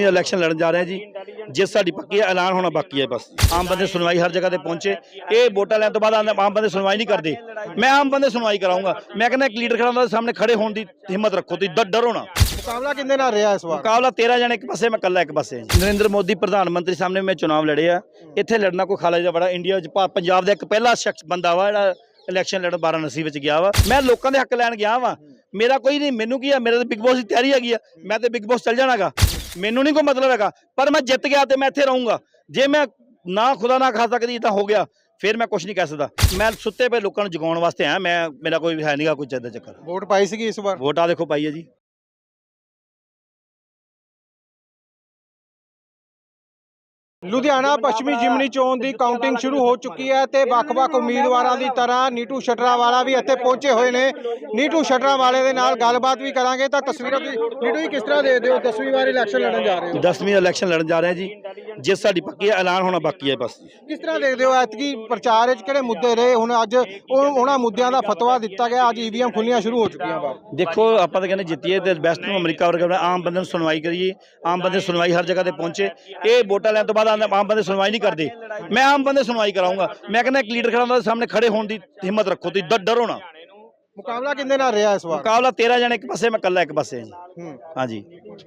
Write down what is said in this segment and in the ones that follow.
10ਵੀਂ ਇਲੈਕਸ਼ਨ ਲੜਨ ਜਾ ਰਹੇ ਹਾਂ ਜੀ। ਜਿਸ ਸਾਡੀ ਪੱਕੀ ਹੈ ਐਲਾਨ ਹੋਣਾ ਬਾਕੀ ਹੈ ਬਸ। ਆਮ ਬੰਦੇ ਸੁਣਵਾਈ ਹਰ ਜਗ੍ਹਾ ਤੇ ਪਹੁੰਚੇ। ਇਹ ਵੋਟਾਂ ਲੈਣ ਤੋਂ ਬਾਅਦ ਆਮ ਬੰਦੇ ਸੁਣਵਾਈ ਨਹੀਂ ਕਰਦੇ। ਮੈਂ ਆਮ ਬੰਦੇ ਸੁਣਵਾਈ ਕਰਾਉਂਗਾ ਮੈਂ ਕਹਿੰਦਾ ਇੱਕ ਲੀਡਰ ਖੜਾ ਹੁੰਦਾ ਸਾਹਮਣੇ ਖੜੇ ਹੋਣ ਦੀ ਹਿੰਮਤ ਰੱਖੋ। ਤੁਸੀਂ ਡਰੋ ਨਾ। ਮੁਕਾਬਲਾ ਕਿੰਦੇ ਨਾਲ ਰਿਹਾ ਇਸ ਵਾਰ? ਮੁਕਾਬਲਾ 13 ਜਣੇ ਇੱਕ ਪਾਸੇ ਮੈਂ ਇਕੱਲਾ ਇੱਕ ਪਾਸੇ। ਨਰਿੰਦਰ ਮੋਦੀ ਪ੍ਰਧਾਨ ਮੰਤਰੀ ਸਾਹਮਣੇ ਮੈਂ ਚੁਣਾਵ ਲੜੇ ਆ। ਇੱਥੇ ਲੜਨਾ ਕੋਈ ਖਾਲਾ ਜਿਹਾ ਬੜਾ। ਇੰਡੀਆ ਵਿੱਚ ਪੰਜਾਬ ਦਾ ਇੱਕ ਪਹਿਲਾ ਸ਼ਖਸ ਬੰਦਾ ਵਾ ਜਿਹੜਾ ਇਲੈਕਸ਼ਨ ਲੜਨ ਵਾਰਾਣਸੀ ਵਿੱਚ ਗਿਆ ਵਾ। ਮੈਂ ਲੋਕਾਂ ਦੇ ਹੱਕ ਲੈਣ ਗਿਆ ਵਾ। ਮੇਰਾ ਕੋਈ ਨਹੀਂ ਮੈਨੂੰ ਕੀ ਆ? ਮੇਰੇ ਤਾਂ ਬਿਗ ਬੌਸ ਦੀ ਤਿਆਰੀ ਹੈਗੀ ਆ। ਮੈਂ ਤੇ ਬਿਗ ਬੌਸ ਚੱਲ ਜਾਣਾਗਾ। ਮੈਨੂੰ ਨਹੀਂ ਕੋਈ ਮਤਲਬ ਹੈਗਾ। ਪਰ ਮੈਂ ਜਿੱਤ ਗਿਆ ਤੇ ਮੈਂ ਇੱਥੇ ਰਹੂੰਗਾ। ਜੇ ਮੈਂ ਨਾ ਖੁਦਾ ਨਾ ਖਾ ਸਕਦੀ ਤਾਂ ਹੋ ਗਿਆ। ਫਿਰ ਮੈਂ ਕੁਝ ਨਹੀਂ ਕਹਿ ਸਕਦਾ। ਮੈਂ ਸੁੱਤੇ ਪਏ ਲੋਕਾਂ ਨੂੰ ਜਗਾਉਣ ਵਾਸਤੇ ਆਇਆ। ਮੈਂ ਮੇਰਾ ਕੋਈ ਹੈ ਨਹੀਂਗਾ ਕੋਈ ਚੱਦਾ ਚੱਕਰ। ਵੋਟ ਪਾਈ ਸੀਗੀ ਇਸ ਵਾਰ? ਵੋਟ ਦੇਖੋ ਪਾਈ ਹੈ ਜੀ। ਲੁਧਿਆਣਾ ਪੱਛਮੀ ਜਿਮਨੀ ਚੋਣ ਦੀ ਕਾਊਂਟਿੰਗ ਸ਼ੁਰੂ ਹੋ ਚੁੱਕੀ ਹੈ ਤੇ ਵੱਖ-ਵੱਖ ਉਮੀਦਵਾਰਾਂ ਦੀ ਤਰ੍ਹਾਂ ਨੀਟੂ ਸ਼ਟਰਾਵਾਲਾ ਵੀ ਇੱਥੇ ਪਹੁੰਚੇ ਹੋਏ ਨੇ। ਨੀਟੂ ਸ਼ਟਰਾਵਾਲੇ ਦੇ ਨਾਲ ਗੱਲਬਾਤ ਵੀ ਕਰਾਂਗੇ। ਤਾਂ ਤਸਵੀਰਾਂ ਦੀ ਨੀਟੂ ਜੀ, ਕਿਸ ਤਰ੍ਹਾਂ ਦੇਖਦੇ ਹੋ? 10ਵੀਂ ਵਾਰ ਇਲੈਕਸ਼ਨ ਲੜਨ ਜਾ ਰਹੇ ਹੋ। 10ਵੀਂ ਇਲੈਕਸ਼ਨ ਲੜਨ ਜਾ ਰਹੇ ਜੀ। ਜਿਸ ਸਾਡੀ ਪੱਕੀ ਹੈ ਐਲਾਨ ਹੋਣਾ ਬਾਕੀ ਹੈ ਬਸ ਕਿਸ ਤਰ੍ਹਾਂ ਦੇਖਦੇ ਹੋ ਐਤਕੀ ਪ੍ਰਚਾਰ ਵਿੱਚ ਕਿਹੜੇ ਮੁੱਦੇ ਰਹੇ? ਹੁਣ ਅੱਜ ਉਹ ਉਹਨਾਂ ਮੁੱਦਿਆਂ ਦਾ ਫਤਵਾ ਦਿੱਤਾ ਗਿਆ ਅੱਜ ਈਵੀਐਮ ਖੁੱਲੀਆਂ ਸ਼ੁਰੂ ਹੋ ਚੁੱਕੀਆਂ ਵਾ ਦੇਖੋ ਆਪਾਂ ਤਾਂ ਕਹਿੰਦੇ ਜਿੱਤੀਏ ਤੇ ਬੈਸਟ ਨੂੰ ਅਮਰੀਕਾ ਵਰਗਾ ਆਮ ਬੰਦੇ ਨੂੰ ਸੁਣਵਾਈ ਕਰੀਏ ਆਮ ਬੰਦੇ ਸੁਣਵਾਈ ਹਰ ਜਗ੍ਹਾ ਤੇ ਪਹੁੰਚੇ। ਇਹ ਵੋਟਾਂ ਲੈਣ ਤੋਂ ਬਾਅਦ ਆਮ ਬੰਦੇ ਸੁਣਵਾਈ ਨਹੀਂ ਕਰਦੇ। ਮੈਂ ਆਮ ਬੰਦੇ ਸੁਣਵਾਈ ਕਰਾਉਂਗਾ ਮੈਂ ਕਹਿੰਦਾ ਇੱਕ ਲੀਡਰ ਖੜਾ ਹੁੰਦਾ ਸਾਹਮਣੇ ਖੜੇ ਹੋਣ ਦੀ ਹਿੰਮਤ ਰੱਖੋ ਤੁਸੀਂ ਡਰੋ ਨਾ। ਮੁਕਾਬਲਾ ਕਿੰਦੇ ਨਾਲ ਰਿਹਾ ਇਸ ਵਾਰ? ਮੁਕਾਬਲਾ 13 ਜਣੇ ਇੱਕ ਪਾਸੇ ਮੈਂ ਇਕੱਲਾ ਇੱਕ ਪਾਸੇ ਹਾਂ ਜੀ। ਹੂੰ। ਹਾਂਜੀ।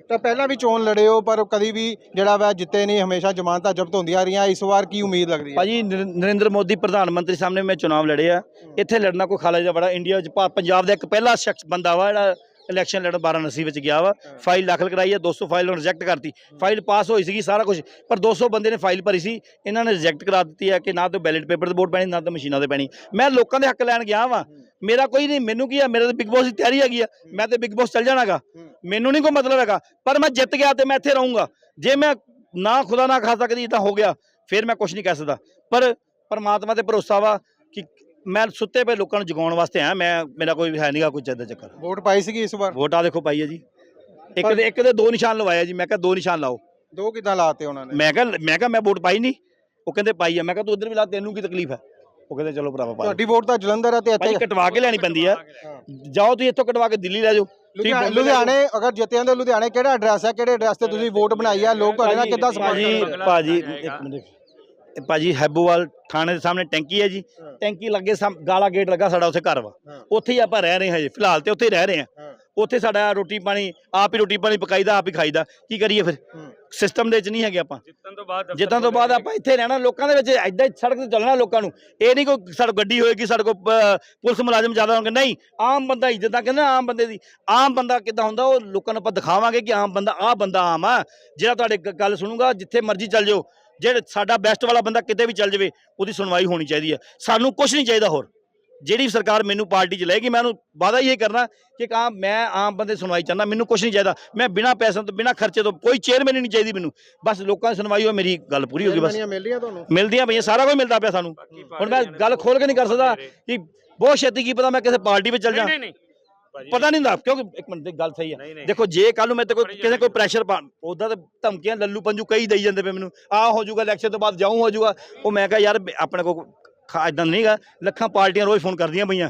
ਤਾਂ ਪਹਿਲਾਂ ਵੀ ਚੋਣ ਲੜੇ ਹੋ ਪਰ ਕਦੀ ਵੀ ਜਿਹੜਾ ਵਾ ਜਿੱਤੇ ਨਹੀਂ ਹਮੇਸ਼ਾ ਜ਼ਮਾਨਤਾਂ ਜ਼ਬਤ ਹੁੰਦੀਆਂ ਰਹੀਆਂ। ਇਸ ਵਾਰ ਕੀ ਉਮੀਦ ਲੱਗਦੀ ਹੈ? ਭਾਜੀ ਨਰਿ- ਨਰਿੰਦਰ ਮੋਦੀ ਪ੍ਰਧਾਨ ਮੰਤਰੀ ਸਾਹਮਣੇ ਮੈਂ ਚੁਣਾਵ ਲੜੇ ਆ। ਇੱਥੇ ਲੜਨਾ ਕੋਈ ਖਾਲਾ ਜਿਹਾ ਬੜਾ ਇੰਡੀਆ ਵਿੱਚ ਭਾ- ਪੰਜਾਬ ਦਾ ਇੱਕ ਪਹਿਲਾ ਸ਼ਖਸ ਬੰਦਾ ਵਾ ਜਿਹੜਾ ਇਲੈਕਸ਼ਨ ਲੜਨ ਵਾਰਾਣਸੀ ਵਿੱਚ ਗਿਆ ਵਾ। ਫਾਈਲ ਦਾਖਲ ਕਰਾਈ ਹੈ 200 ਫਾਈਲ ਨੂੰ ਰਿਜੈਕਟ ਕਰਤੀ। ਫਾਈਲ ਪਾਸ ਹੋਈ ਸੀਗੀ ਸਾਰਾ ਕੁਝ ਪਰ 200 ਬੰਦੇ ਨੇ ਫਾਈਲ ਭਰੀ ਸੀ। ਇਹਨਾਂ ਨੇ ਰਿਜੈਕਟ ਕਰਾ ਦਿੱਤੀ ਹੈ ਕਿ ਨਾ ਤਾਂ ਬੈਲਟ ਪੇਪਰ ਤੇ ਵੋਟ ਪੈਣੀ ਨਾ ਤਾਂ ਮਸ਼ੀਨਾਂ ਤੇ ਪੈਣੀ। ਮੈਂ ਲੋਕਾਂ ਦੇ ਹੱਕ ਲੈਣ ਗਿਆ ਵਾਂ। ਮੇਰਾ ਕੋਈ ਨਹੀਂ ਮੈਨੂੰ ਕੀ ਆ ਮੇਰੇ ਤਾਂ ਬਿਗ ਬੌਸ ਦੀ ਤਿਆਰੀ ਹੈਗੀ ਆ। ਮੈਂ ਤੇ ਬਿਗ ਬੌਸ ਚੱਲ ਜਾਣਾਗਾ। ਮੈਨੂੰ ਨਹੀਂ ਕੋਈ ਮਤਲਬ ਹੈਗਾ। ਪਰ ਮੈਂ ਜਿੱਤ ਗਿਆ ਤੇ ਮੈਂ ਇੱਥੇ ਰਹੂੰਗਾ। ਜੇ ਮੈਂ ਨਾ ਖੁਦਾ ਨਾ ਖਾ ਸਕਦੀ ਤਾਂ ਹੋ ਗਿਆ। ਫਿਰ ਮੈਂ ਕੁਝ ਨਹੀਂ ਕਹਿ ਸਕਦਾ। ਪਰ ਪਰਮਾਤਮਾ ਤੇ ਭਰੋਸਾ ਵਾ ਕਿ ਮੈਂ ਸੁੱਤੇ ਪਏ ਲੋਕਾਂ ਨੂੰ ਜਗਾਉਣ ਵਾਸਤੇ ਆਇਆ। ਮੈਂ ਮੇਰਾ ਕੋਈ ਹੈ ਨਹੀਂਗਾ ਕੋਈ ਚੱਦਾ ਚੱਕਰ। ਵੋਟ ਪਾਈ ਸੀਗੀ ਇਸ ਵਾਰ? ਵੋਟ ਦੇਖੋ ਪਾਈ ਹੈ ਜੀ। ਇੱਕ ਦੇ ਇੱਕ ਦੇ ਦੋ ਨਿਸ਼ਾਨ ਲਵਾਇਆ ਜੀ। ਮੈਂ ਕਿਹਾ ਦੋ ਨਿਸ਼ਾਨ ਲਾਓ। ਦੋ ਕਿਦਾਂ ਲਾਤੇ ਉਹਨਾਂ ਨੇ? ਮੈਂ ਕਿਹਾ ਮੈਂ ਕਿਹਾ ਮੈਂ ਵੋਟ ਪਾਈ ਨਹੀਂ ਉਹ ਕਹਿੰਦੇ ਪਾਈ ਆ। ਮੈਂ ਕਿਹਾ ਤੂੰ ਉਧਰ ਵੀ ਲਾ ਤੈਨੂੰ ਕੀ ਤਕਲੀਫ ਹੈ? ਉਹ ਕਹਿੰਦੇ ਚਲੋ ਭਰਾਵਾ ਪਾ ਤੁਹਾਡੀ ਵੋਟ ਤਾਂ ਜਲੰਧਰ ਹੈ ਤੇ ਭਾਈ ਇੱਥੇ ਕਟਵਾ ਕੇ ਲੈਣੀ ਪੈਂਦੀ ਆ ਜਾਓ ਤੁਸੀਂ ਇੱਥੋਂ ਕਟਵਾ ਕੇ ਦਿੱਲੀ ਲੈ ਜਾਓ। ਲੁਧਿਆਣੇ ਅਗਰ ਜਿੱਤਿਆਂ ਦੇ ਲੁਧਿਆਣੇ ਕਿਹੜਾ ਐਡਰੈਸ ਹੈ ਕਿਹੜੇ ਐਡਰੈਸ ਤੇ ਤੁਸੀਂ ਵੋਟ ਬਣਾਈ ਹੈ ਲੋਕ ਤੁਹਾਡੇ ਨਾਲ ਕਿੱਦਾਂ ਸੰਪਰਕ ਭਾਜੀ ਭਾਜੀ ਇੱਕ ਮਿੰਟ ਇਹ ਭਾਜੀ ਹੈਬੋਵਾਲ ਥਾਣੇ ਦੇ ਸਾਹਮਣੇ ਟੈਂਕੀ ਹੈ ਜੀ। ਹਾਂ। ਟੈਂਕੀ ਲੱਗੇ ਸਾਹਮ- ਗਾਲਾ ਗੇਟ ਲੱਗਾ ਸਾਡਾ ਉੱਥੇ ਘਰ ਵਾ। ਹਾਂ। ਉੱਥੇ ਹੀ ਆਪਾਂ ਰਹਿ ਰਹੇ ਹਾਂ ਜੀ ਫਿਲਹਾਲ ਤੇ ਉੱਥੇ ਹੀ ਰਹਿ ਰਹੇ ਹਾਂ। ਹਾਂ। ਉੱਥੇ ਸਾਡਾ ਰੋਟੀ ਪਾਣੀ ਆਪ ਹੀ ਰੋਟੀ ਪਾਣੀ ਪਕਾਈਦਾ ਆਪ ਹੀ ਖਾਈਦਾ। ਕੀ ਕਰੀਏ ਫਿਰ। ਸਿਸਟਮ ਦੇ ਵਿੱਚ ਨਹੀਂ ਹੈਗੇ ਆਪਾਂ। ਜਿੱਤਣ ਤੋਂ ਬਾਅਦ ਜਿੱਤਾਂ ਤੋਂ ਬਾਅਦ ਆਪਾਂ ਇੱਥੇ ਰਹਿਣਾ ਲੋਕਾਂ ਦੇ ਵਿੱਚ ਐਦਾਂ ਹੀ ਸੜਕ ਤੇ ਚੱਲਣਾ ਲੋਕਾਂ ਨੂੰ। ਇਹ ਨਹੀਂ ਕੋਈ ਸਾਡੇ ਗੱਡੀ ਹੋਏਗੀ ਸਾਡੇ ਕੋਲ ਪੁਲਿਸ ਮੁਲਾਜ਼ਮ ਜ਼ਿਆਦਾ ਹੋਣਗੇ। ਨਹੀਂ ਆਮ ਬੰਦਾ ਹੀ ਜਿੱਦਾਂ ਕਹਿੰਦੇ ਨਾ ਆਮ ਬੰਦੇ ਦੀ। ਆਮ ਬੰਦਾ ਕਿੱਦਾਂ ਹੁੰਦਾ ਉਹ ਲੋਕਾਂ ਨੂੰ ਆਪਾਂ ਦਿਖਾਵਾਂਗੇ ਕਿ ਆਮ ਬੰਦਾ ਆਹ ਬੰਦਾ ਆਮ ਆ। ਜਿਹੜਾ ਤੁਹਾਡੇ ਗੱਲ ਸੁਣੂਗਾ ਜਿੱਥੇ ਮਰਜ਼ੀ ਚੱਲ ਜਾਓ। ਜਿਹੜੇ ਸਾਡਾ ਬੈਸਟ ਵਾਲਾ ਬੰਦਾ ਕਿਤੇ ਵੀ ਚੱਲ ਜਾਵੇ ਉਹਦੀ ਸੁਣਵਾਈ ਹੋਣੀ ਚਾਹੀਦੀ ਹੈ ਸਾਨੂੰ ਕੁਝ ਨਹੀਂ ਚਾਹੀਦਾ ਹੋਰ। ਜਿਹੜੀ ਸਰਕਾਰ ਮੈਨੂੰ ਪਾਰਟੀ ਚ ਲਏਗੀ ਮੈਂ ਉਹਨੂੰ ਵਾਅਦਾ ਹੀ ਇਹ ਕਰਨਾ ਕਿ ਕਾ ਮੈਂ ਆਮ ਬੰਦੇ ਸੁਣਵਾਈ ਚਾਹੁੰਦਾ ਮੈਨੂੰ ਕੁਝ ਨਹੀਂ ਚਾਹੀਦਾ। ਮੈਂ ਬਿਨਾਂ ਪੈਸਿਆਂ ਤੋਂ ਬਿਨਾਂ ਖਰਚੇ ਤੋਂ ਕੋਈ ਚੇਅਰਮੈਨ ਨਹੀਂ ਚਾਹੀਦੀ ਮੈਨੂੰ। ਬਸ ਲੋਕਾਂ ਦੀ ਸੁਣਵਾਈ ਹੋ ਮੇਰੀ ਗੱਲ ਪੂਰੀ ਹੋ ਗਈ ਬਸ। ਮਿਲਣੀਆਂ ਮਿਲ ਰਹੀਆਂ ਤੁਹਾਨੂੰ? ਮਿਲਦੀਆਂ ਪਈਆਂ ਸਾਰਾ ਕੁਝ ਮਿਲਦਾ ਪਿਆ ਸਾਨੂੰ। ਹੁਣ ਮੈਂ ਗੱਲ ਖੋਲ ਕੇ ਨਹੀਂ ਕਰ ਸਕਦਾ ਕਿ ਬਹੁਤ ਛੇਤੀ ਕੀ ਪਤਾ ਮੈਂ ਕਿਸੇ ਪਾਰਟੀ ਵਿੱਚ ਚੱਲ ਜਾ ਨਹੀਂ ਨਹੀਂ। ਭਾਜੀ, ਪਤਾ ਨਹੀਂ ਹੁੰਦਾ ਕਿਉਂਕਿ ਇੱਕ ਮਿੰਟ ਦੀ ਗੱਲ ਸਹੀ ਹੈ। ਦੇਖੋ ਜੇ ਕੱਲ ਨੂੰ ਮੈਂ ਤੇ ਕੋਈ ਕਿਸੇ ਕੋਈ ਪ੍ਰੈਸ਼ਰ ਪਾ ਉਹਦਾ ਤੇ ਧਮਕੀਆਂ ਲੱਲੂ ਪੰਜੂ ਕਈ ਦੇਈ ਜਾਂਦੇ ਪਏ ਮੈਨੂੰ। ਆ ਹੋ ਜਾਊਗਾ ਇਲੈਕਸ਼ਨ ਤੋਂ ਬਾਅਦ ਜਾਊਂ ਹੋ ਜਾਊਗਾ। ਉਹ ਮੈਂ ਕਿਹਾ ਯਾਰ ਆਪਣੇ ਕੋ ਇਦਾਂ ਨਹੀਂਗਾ ਲੱਖਾਂ ਪਾਰਟੀਆਂ ਰੋਜ਼ ਫੋਨ ਕਰਦੀਆਂ ਪਈਆਂ।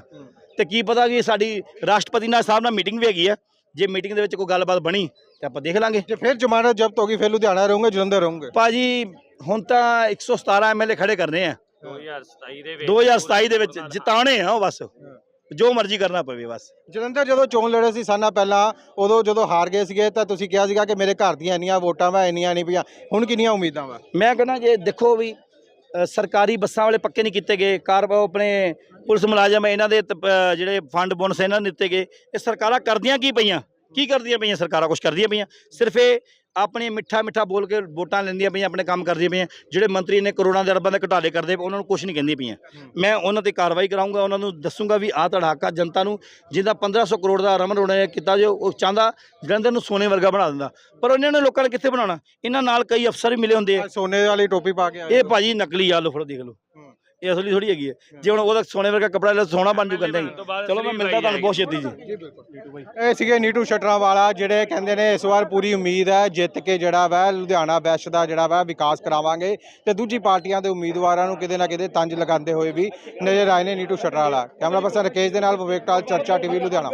ਤੇ ਕੀ ਪਤਾ ਕਿ ਸਾਡੀ ਰਾਸ਼ਟਰਪਤੀ ਨਾਲ ਸਾਹਿਬ ਨਾਲ ਮੀਟਿੰਗ ਵੀ ਹੈਗੀ ਆ ਜੇ ਮੀਟਿੰਗ ਦੇ ਵਿੱਚ ਕੋਈ ਗੱਲਬਾਤ ਬਣੀ ਤੇ ਆਪਾਂ ਦੇਖ ਲਾਂਗੇ। ਜੇ ਫਿਰ ਜ਼ਮਾਨਤ ਜ਼ਬਤ ਹੋ ਗਈ ਫਿਰ ਲੁਧਿਆਣਾ ਰਹੋਗੇ ਜਲੰਧਰ ਰਹੋਗੇ? ਭਾਜੀ ਹੁਣ ਤਾਂ 117 ਐਮਐਲਏ ਖੜੇ ਕਰਨੇ ਆ। 2027 ਦੇ ਵਿੱਚ 2027 ਦੇ ਵਿੱਚ ਜਿਤਾਉਣੇ ਆ ਉਹ ਬਸ। ਜੋ ਮਰਜ਼ੀ ਕਰਨਾ ਪਵੇ ਬਸ। ਜਲੰਧਰ ਜਦੋਂ ਚੋਣ ਲੜੇ ਸੀ ਸਾਨਾ ਪਹਿਲਾਂ ਉਦੋਂ ਜਦੋਂ ਹਾਰ ਗਏ ਸੀਗੇ ਤਾਂ ਤੁਸੀਂ ਕਿਹਾ ਸੀਗਾ ਕਿ ਮੇਰੇ ਘਰ ਦੀਆਂ ਇੰਨੀਆਂ ਵੋਟਾਂ ਵਾ ਇੰਨੀਆਂ ਨਹੀਂ ਪਈਆਂ। ਹੁਣ ਕਿੰਨੀਆਂ ਉਮੀਦਾਂ ਵਾ? ਮੈਂ ਕਹਿੰਦਾ ਜੇ ਦੇਖੋ ਵੀ ਸਰਕਾਰੀ ਬੱਸਾਂ ਵਾਲੇ ਪੱਕੇ ਨਹੀਂ ਕੀਤੇ ਗਏ। ਕਾਰ ਆਪਣੇ ਪੁਲਿਸ ਮੁਲਾਜ਼ਮ ਇਹਨਾਂ ਦੇ ਤ- ਜਿਹੜੇ ਫੰਡ ਬੋਨਸ ਇਹਨਾਂ ਨੂੰ ਦਿੱਤੇ ਗਏ। ਇਹ ਸਰਕਾਰਾਂ ਕਰਦੀਆਂ ਕੀ ਪਈਆਂ? ਕੀ ਕਰਦੀਆਂ ਪਈਆਂ ਸਰਕਾਰਾਂ? ਕੁਝ ਕਰਦੀਆਂ ਪਈਆਂ। ਸਿਰਫ ਇਹ ਆਪਣੀ ਮਿੱਠਾ ਮਿੱਠਾ ਬੋਲ ਕੇ ਵੋਟਾਂ ਲੈਂਦੀਆਂ ਪਈਆਂ ਆਪਣੇ ਕੰਮ ਕਰਦੀਆਂ ਪਈਆਂ। ਜਿਹੜੇ ਮੰਤਰੀ ਨੇ ਕਰੋੜਾਂ ਦੇ ਅਰਬਾਂ ਦੇ ਘੁਟਾਲੇ ਕਰਦੇ ਪਏ, ਉਹਨਾਂ ਨੂੰ ਕੁਝ ਨਹੀਂ ਕਹਿੰਦੀਆਂ ਪਈਆਂ। ਮੈਂ ਉਹਨਾਂ ਤੇ ਕਾਰਵਾਈ ਕਰਾਉਂਗਾ ਉਹਨਾਂ ਨੂੰ ਦੱਸੂਗਾ ਵੀ ਆਹ ਆ ਜਨਤਾ ਨੂੰ ਜਿਹਦਾ 1500 ਕਰੋੜ ਦਾ ਰਮਨ ਰੋਣਾ ਕੀਤਾ ਜੋ ਉਹ ਚਾਹੁੰਦਾ ਜਲੰਧਰ ਨੂੰ ਸੋਨੇ ਵਰਗਾ ਬਣਾ ਦਿੰਦਾ। ਪਰ ਉਹਨਾਂ ਨੇ ਲੋਕਾਂ ਨੇ ਕਿੱਥੇ ਬਣਾਉਣਾ? ਇਹਨਾਂ ਨਾਲ ਕਈ ਅਫਸਰ ਵੀ ਮਿਲੇ ਹੁੰਦੇ ਆ। ਸੋਨੇ ਵਾਲੀ ਟੋਪੀ ਪਾ ਕੇ ਆਏ ਇਹ। ਭਾਜੀ ਨਕਲੀ ਆ ਲੋ ਫੜੋ ਦੇਖ ਲਓ। ਇਹ ਅਸਲੀ ਥੋੜੀ ਹੈਗੀ ਹੈ। ਜੇ ਹੁਣ ਉਹਦਾ ਸੋਨੇ ਵਰਗਾ ਕਪੜਾ ਲੈ ਸੋਨਾ ਬਣ ਜੂ ਕਹਿੰਦਾ ਤੋਂ ਬਾਅਦ ਚਲੋ ਮੈਂ ਮਿਲਦਾ ਤੁਹਾਨੂੰ ਬਹੁਤ ਛੇਤੀ ਜੀ। ਜੀ ਬਿਲਕੁਲ। ਇਹ ਸੀਗੇ ਨੀਟੂ ਸ਼ਟਰਾਂ ਵਾਲਾ ਜਿਹੜੇ ਕਹਿੰਦੇ ਨੇ ਇਸ ਵਾਰ ਪੂਰੀ ਉਮੀਦ ਹੈ ਜਿੱਤ ਕੇ ਜਿਹੜਾ ਵਾ ਲੁਧਿਆਣਾ ਵੈਸਟ ਦਾ ਜਿਹੜਾ ਵਾ ਵਿਕਾਸ ਕਰਾਵਾਂਗੇ ਤੇ ਦੂਜੀ ਪਾਰਟੀਆਂ ਦੇ ਉਮੀਦਵਾਰਾਂ ਨੂੰ ਕਿਤੇ ਨਾ ਕਿਤੇ ਤੰਜ ਲਗਾਉਂਦੇ ਹੋਏ ਵੀ ਨਜ਼ਰ ਆਏ ਨੇ ਨੀਟੂ ਸ਼ਟਰਾਂ ਵਾਲਾ ਕੈਮਰਾ ਪਰਸਨ ਰਕੇਸ਼ ਦੇ ਨਾਲ ਵਿਵੇਕ ਟਾਲ ਚਰਚਾ ਟੀਵੀ ਲੁਧਿਆਣਾ।